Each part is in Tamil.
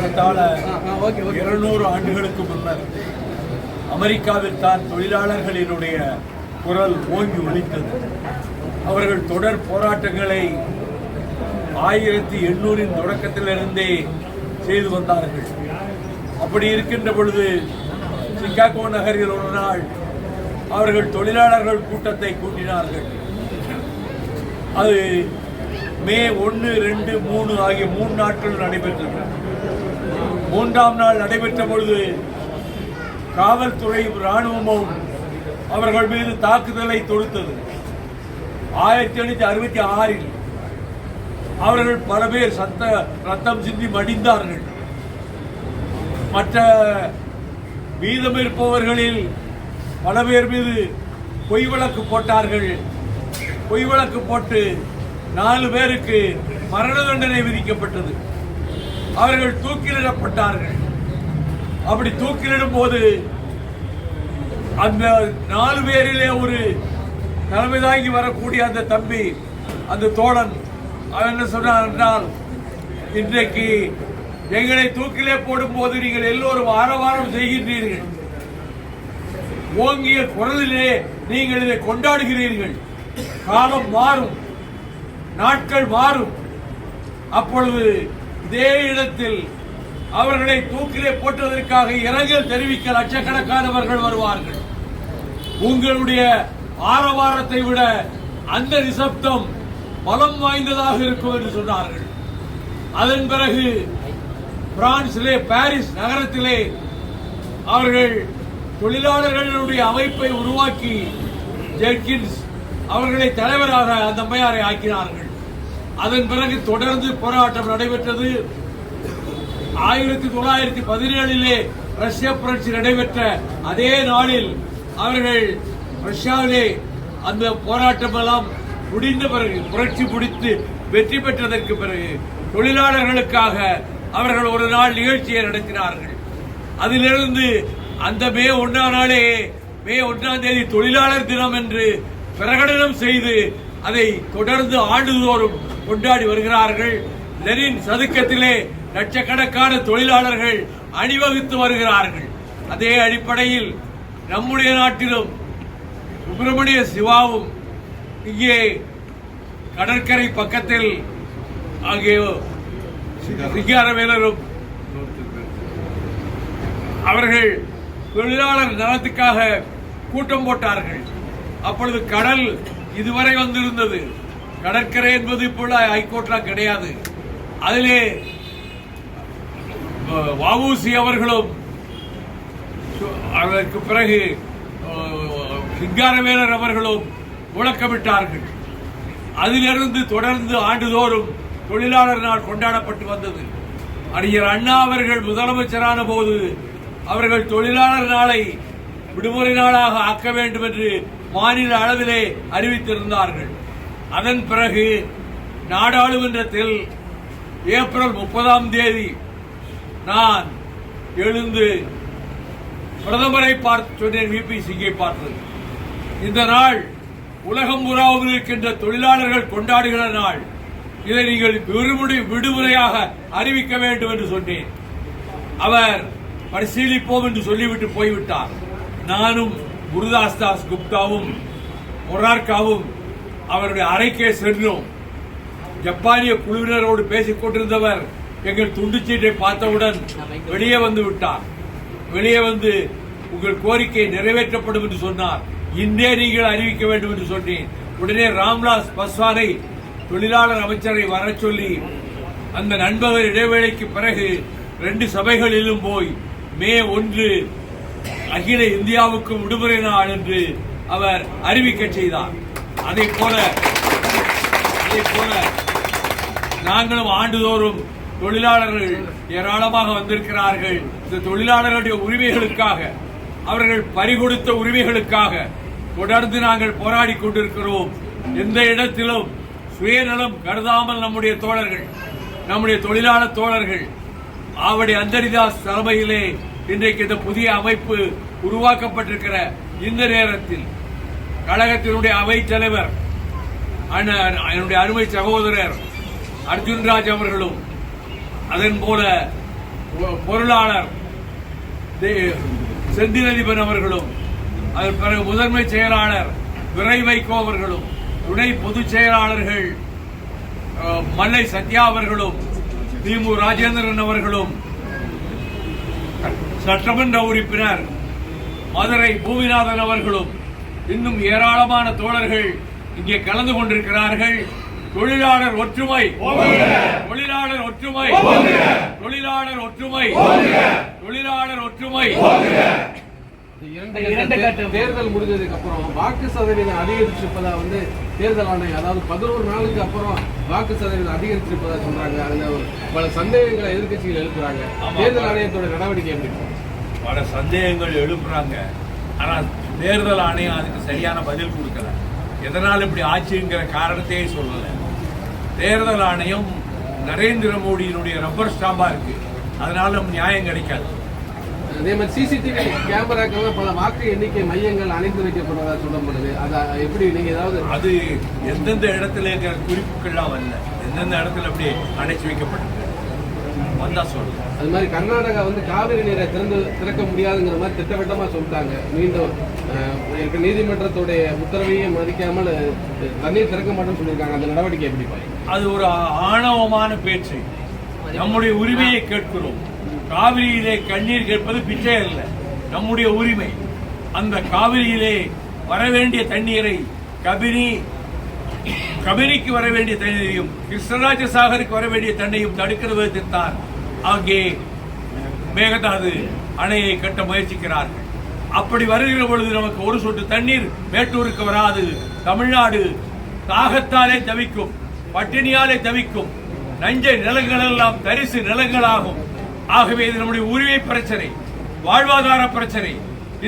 ஏறத்தாழ இருநூறு ஆண்டுகளுக்கு முன்னர் அமெரிக்காவில் தான் தொழிலாளர்களினுடைய குரல் ஓங்கி ஒலித்தது. அவர்கள் தொடர் போராட்டங்களை ஆயிரத்தி எண்ணூறின் தொடக்கத்திலிருந்தே செய்து வந்தார்கள். அப்படி இருக்கின்ற பொழுது சிகாகோ நகரில் ஒரு நாள் அவர்கள் தொழிலாளர்கள் கூட்டத்தை கூட்டினார்கள். அது மே ஒன்று ரெண்டு மூணு ஆகிய மூன்று நாட்கள் நடைபெற்றது. மூன்றாம் நாள் நடைபெற்ற பொழுது காவல்துறை இராணுவமும் அவர்கள் மீது தாக்குதலை தொடுத்தது. ஆயிரத்தி எண்ணூற்றி அறுபத்தி ஆறில் அவர்கள் பல பேர் சத்த ரத்தம் சிந்தி மடிந்தார்கள். மற்ற மீதம் இருப்பவர்களில் பல பேர் மீது பொய் வழக்கு போட்டார்கள். பொய் வழக்கு போட்டு நாலு பேருக்கு மரண தண்டனை விதிக்கப்பட்டது. அவர்கள் தூக்கிலிடப்பட்டார்கள். அப்படி தூக்கிலிடும் போது அந்த நாலு பேரிலே ஒரு தலைமை தாங்கி வரக்கூடிய அந்த தம்பி அந்த தோழன் அவன் என்ன சொன்னார் என்றால் இன்றைக்கு எங்களை தூக்கிலே போடும்போது நீங்கள் எல்லோரும் ஆரவாரம் செய்கின்றீர்கள். ஓங்கிய குரலிலே நீங்கள் இதை கொண்டாடுகிறீர்கள். காலம் மாறும் நாட்கள் மாறும். அப்பொழுது இதே இடத்தில் அவர்களை தூக்கிலே போட்டதற்காக இரங்கல் தெரிவிக்க லட்சக்கணக்கானவர்கள் வருவார்கள். உங்களுடைய ஆரவாரத்தை விட அந்த நிசப்தம் பலம் வாய்ந்ததாக இருக்கும் என்று சொன்னார்கள். அதன் பிறகு பிரான்சிலே பாரிஸ் நகரத்திலே அவர்கள் தொழிலாளர்களுடைய அமைப்பை உருவாக்கி ஜெர்கின்ஸ் அவர்களை தலைவராக அந்த அம்மையாரை ஆக்கினார்கள். அதன் பிறகு தொடர்ந்து போராட்டம் நடைபெற்றது. ஆயிரத்தி தொள்ளாயிரத்தி பதினேழிலே ரஷ்ய புரட்சி நடைபெற்ற அதே நாளில் அவர்கள் ரஷ்யாவிலே அந்த போராட்டம் எல்லாம் முடிந்த பிறகு புரட்சி முடித்து வெற்றி பெற்றதற்கு பிறகு தொழிலாளர்களுக்காக அவர்கள் ஒரு நாள் நிகழ்ச்சியை நடத்தினார்கள். அதிலிருந்து அந்த மே ஒன்றாம் நாளே மே ஒன்றாம் தேதி தொழிலாளர் தினம் என்று பிரகடனம் செய்து அதை தொடர்ந்து ஆண்டுதோறும் கொண்டாடி வருகிறார்கள். லெனின் சதுக்கத்திலே லட்சக்கணக்கான தொழிலாளர்கள் அணிவகுத்து வருகிறார்கள். அதே அடிப்படையில் நம்முடைய நாட்டிலும் சுப்பிரமணிய சிவாவும் இங்கே கடற்கரை பக்கத்தில் ஆகிய சிங்காரவேலரும் அவர்கள் தொழிலாளர் நலத்துக்காக கூட்டம் போட்டார்கள். அப்பொழுது கடல் இதுவரை வந்திருந்தது. கடற்கரை என்பது இப்பொழுது ஹைகோர்ட்லாம் கிடையாது. அதிலே வவுசி அவர்களும் அதற்கு பிறகு சிங்காரவேலர் அவர்களும் முழக்கமிட்டார்கள். அதிலிருந்து தொடர்ந்து ஆண்டுதோறும் தொழிலாளர் நாள் கொண்டாடப்பட்டு வந்தது. அறிஞர் அண்ணா அவர்கள் முதலமைச்சரான போது அவர்கள் தொழிலாளர் நாளை விடுமுறை நாளாக ஆக்க வேண்டும் என்று மாநில அளவிலே அறிவித்திருந்தார்கள். அதன் பிறகு நாடாளுமன்றத்தில் ஏப்ரல் முப்பதாம் தேதி நான் எழுந்து பிரதமரை பார்த்து சொன்னேன் விபி சிங்கை பார்த்தது இந்த நாள் உலகம் புறாவில் இருக்கின்ற தொழிலாளர்கள் கொண்டாடுகிற நாள். இதை நீங்கள் விடுமுறை விடுமுறையாக அறிவிக்க வேண்டும் என்று சொன்னேன். அவர் பரிசீலிப்போம் என்று சொல்லிவிட்டு போய்விட்டார். நானும் குருதாஸ் தாஸ் குப்தாவும் மொரார்காவும் அவருடைய அறைக்கே சென்றோம். ஜப்பானிய குழுவினரோடு பேசிக் கொண்டிருந்தவர் எங்கள் துண்டுச்சீட்டை பார்த்தவுடன் வெளியே வந்து விட்டார். வெளியே வந்து உங்கள் கோரிக்கை நிறைவேற்றப்படும் என்று சொன்னார். இன்றே நீங்கள் அறிவிக்க வேண்டும் என்று சொன்னேன். உடனே ராம்விலாஸ் பஸ்வானை தொழிலாளர் அமைச்சரை வரச் சொல்லி அந்த நண்பகல் இடைவேளைக்கு பிறகு ரெண்டு சபைகளிலும் போய் மே ஒன்று அகில இந்தியாவுக்கு விடுமுறை நாள் என்று அவர் அறிவிக்க செய்தார். அதே போல அதே போல நாங்களும் ஆண்டுதோறும் தொழிலாளர்கள் ஏராளமாக வந்திருக்கிறார்கள். இந்த தொழிலாளர்களுடைய உரிமைகளுக்காக அவர்கள் பறிகொடுத்த உரிமைகளுக்காக தொடர்ந்து நாங்கள் போராடி கொண்டிருக்கிறோம். எந்த இடத்திலும் சுயநலம் கருதாமல் நம்முடைய தோழர்கள் நம்முடைய தொழிலாளர் தோழர்கள் ஆவடி அந்தரிதாஸ் தலைமையிலே இன்றைக்கு இந்த புதிய அமைப்பு உருவாக்கப்பட்டிருக்கிற இந்த நேரத்தில் கழகத்தினுடைய அவைத் தலைவர் என்னுடைய அருமை சகோதரர் அர்ஜுன்ராஜ் அவர்களும் அதன் போல பொ- பொருளாளர் தே- செந்திலதிபன் அவர்களும் அதன் பிறகு முதன்மை செயலாளர் விரை வைகோ அவர்களும் துணை பொதுச் செயலாளர்கள் மல்லை சத்யா அவர்களும் திமு ராஜேந்திரன் அவர்களும் சட்டமன்ற உறுப்பினர் மதுரை பூமிநாதன் அவர்களும் இன்னும் ஏராளமான தோழர்கள் இங்கே கலந்து கொண்டிருக்கிறார்கள். தொழிலாளர் ஒற்றுமை. தொழிலாளர் ஒற்றுமை. தொழிலாளர் ஒற்றுமை. தொழிலாளர் ஒற்றுமை. இரண்டு இரண்டு கட்ட தேர்தல் முடிஞ்சதுக்கு அப்புறம் வாக்கு சதவீதம் அதிகரிச்சிருப்பதா வந்து தேர்தல் ஆணையம் அதாவது பதினோரு நாளுக்கு அப்புறம் வாக்கு சதவீதம் அதிகரிச்சிருப்பதா சொல்றாங்க. அதுல பல சந்தேகங்களை எதிர்க்கட்சிகள் எழுப்புறாங்க. தேர்தல் ஆணையத்தோட நடவடிக்கை எப்படி? பல சந்தேகங்கள் எழுப்புறாங்க. ஆனா தேர்தல் ஆணையம் அதுக்கு சரியான பதில் கொடுக்கல. எதனால் இப்படி ஆச்சுங்கிற காரணத்தையே சொல்லல. தேர்தல் ஆணையம் நரேந்திர மோடியினுடைய ரப்பர் ஸ்டாம்பா இருக்கு. அதனால நியாயம் கிடைக்காது. அதே மாதிரி சிசிடிவி கேமராக்கெல்லாம் பல வாக்கு எண்ணிக்கை மையங்கள் அணைத்து வைக்கப்படுவதா சொல்லப்படுது. அதை எப்படி நீங்க ஏதாவது அது எந்தெந்த இடத்துல இருக்கிற குறிப்புகள்லாம் வரல. எந்தெந்த இடத்துல அப்படி அடைச்சு வைக்கப்பட்டிருக்கு வந்தா சொல்லுங்க அது மாதிரி கர்நாடகா வந்து காவிரி நீரை திறந்து திறக்க முடியாதுங்கிற மாதிரி திட்டவட்டமா சொல்லிட்டாங்க. மீண்டும் நீதிமன்றத்துடைய உத்தரவையே மதிக்காமல் தண்ணீர் திறக்க மாட்டோம்னு சொல்லியிருக்காங்க. அந்த நடவடிக்கை எப்படி அது ஒரு ஆணவமான பேச்சு. நம்முடைய உரிமையை கேட்கிறோம். காவிரியிலே கண்ணீர் கேட்பது பிச்சை அல்ல. நம்முடைய உரிமை. அந்த காவிரியிலே வர வேண்டிய தண்ணீரை கபினி கபினிக்கு வர வேண்டிய தண்ணீரையும் கிருஷ்ணராஜ சாகருக்கு வர வேண்டிய தண்ணையும் தடுக்கிற விதத்தில் தான் அங்கே மேகதாது அணையை கட்ட முயற்சிக்கிறார்கள். அப்படி வருகிற பொழுது நமக்கு ஒரு சொட்டு தண்ணீர் மேட்டூருக்கு வராது. தமிழ்நாடு தாகத்தாலே தவிக்கும் பட்டினியாலே தவிக்கும். நஞ்சை நிலங்கள் எல்லாம் தரிசு நிலங்களாகும். ஆகவே இது நம்முடைய உரிமை பிரச்சனை வாழ்வாதார பிரச்சனை.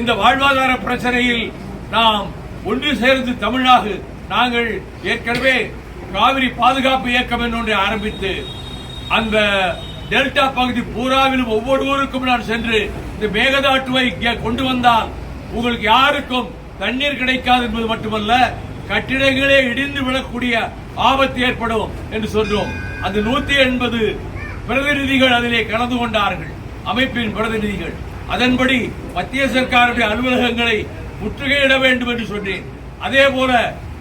இந்த வாழ்வாதார பிரச்சனையில் நாம் ஒன்று சேர்ந்து தமிழ்நாடு நாங்கள் ஏற்கனவே காவிரி பாதுகாப்பு இயக்கம் என்று ஒன்றை ஆரம்பித்து அந்த டெல்டா பகுதி பூராவிலும் ஒவ்வொரு ஊருக்கும் நான் சென்று இந்த மேகதாட்டுவை இங்கே கொண்டு வந்தால் உங்களுக்கு யாருக்கும் தண்ணீர் கிடைக்காது என்பது மட்டுமல்ல கட்டிடங்களே இடிந்து விழக்கூடிய ஆபத்து ஏற்படும் என்று சொன்னோம் அந்த நூத்தி எண்பது பிரதிநிதிகள் அதிலே கலந்து கொண்டார்கள் அமைப்பின் பிரதிநிதிகள். அதன்படி மத்திய சர்க்காருடைய அலுவலகங்களை முற்றுகையிட வேண்டும் என்று சொன்னேன். அதே போல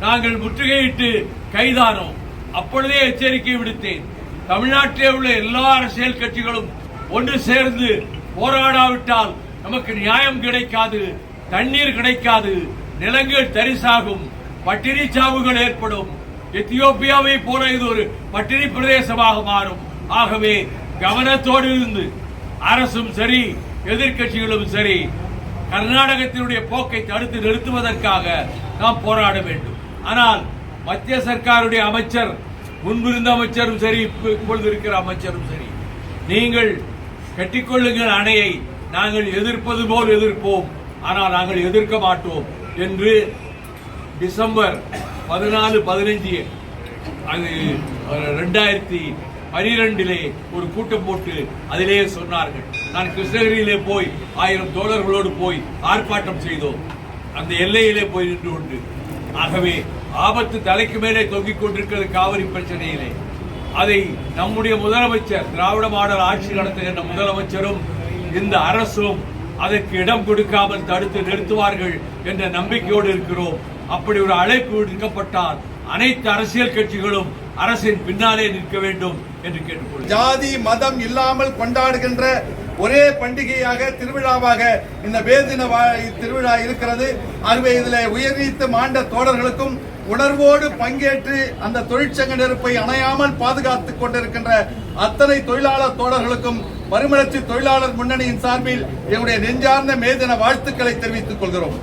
நாங்கள் முற்றுகையிட்டு கைதானோம். அப்பொழுதே எச்சரிக்கை விடுத்தேன். தமிழ்நாட்டிலே உள்ள எல்லா அரசியல் கட்சிகளும் ஒன்று சேர்ந்து போராடாவிட்டால் நமக்கு நியாயம் கிடைக்காது தண்ணீர் கிடைக்காது நிலங்கள் தரிசாகும் பட்டினி சாவுகள் ஏற்படும். எத்தியோப்பியாவை போல இது ஒரு பட்டினி பிரதேசமாக மாறும். ஆகவே கவனத்தோடு இருந்து அரசும் சரி எதிர்க்கட்சிகளும் சரி கர்நாடகத்தினுடைய போக்கை தடுத்து நிறுத்துவதற்காக நாம் போராட வேண்டும். ஆனால் மத்திய சர்க்காருடைய அமைச்சர் முன்பிருந்த அமைச்சரும் சரி இப்பொழுது இருக்கிற அமைச்சரும் சரி நீங்கள் கட்டிக்கொள்ளுங்கள் அணையை நாங்கள் எதிர்ப்பது போல் எதிர்ப்போம் ஆனால் நாங்கள் எதிர்க்க மாட்டோம் என்று டிசம்பர் பதினாலு பதினைஞ்சு அது ரெண்டாயிரத்தி பனிரெண்டிலே ஒரு கூட்டம் போட்டு அதிலேயே சொன்னார்கள். நான் கிருஷ்ணகிரியிலே போய் ஆயிரம் தோழர்களோடு போய் ஆர்ப்பாட்டம் செய்தோம். அந்த எல்லையிலே போய் நின்று கொண்டு ஆகவே ஆபத்து தலைக்கு மேலே தொங்கிக் கொண்டிருக்கிறது காவிரி பிரச்சனையிலே. அதை நம்முடைய முதலமைச்சர் திராவிட மாடல் ஆட்சி நடத்துகின்ற முதலமைச்சரும் இந்த அரசும் அதற்கு இடம் கொடுக்காமல் தடுத்து நிறுத்துவார்கள் என்ற நம்பிக்கையோடு இருக்கிறோம். அப்படி ஒரு அழைப்பு விடுக்கப்பட்டால் அனைத்து அரசியல் கட்சிகளும் அரசின் பின்னாலே நிற்க வேண்டும் என்று கேட்டுக்கொள்கிறேன். ஜாதி மதம் இல்லாமல் கொண்டாடுகின்ற ஒரே பண்டிகையாக திருவிழாவாக இந்த வேதின வா- திருவிழா இருக்கிறது. ஆகவே இதில் உயர்நீத்து மாண்ட தோழர்களுக்கும் உணர்வோடு பங்கேற்று அந்த தொழிற்சங்க நெருப்பை அணையாமல் பாதுகாத்துக் கொண்டிருக்கின்ற அத்தனை தொழிலாளர் தோழர்களுக்கும் மறுமலர்ச்சி தொழிலாளர் முன்னணியின் சார்பில் என்னுடைய நெஞ்சார்ந்த மேதின வாழ்த்துக்களை தெரிவித்துக் கொள்கிறோம்.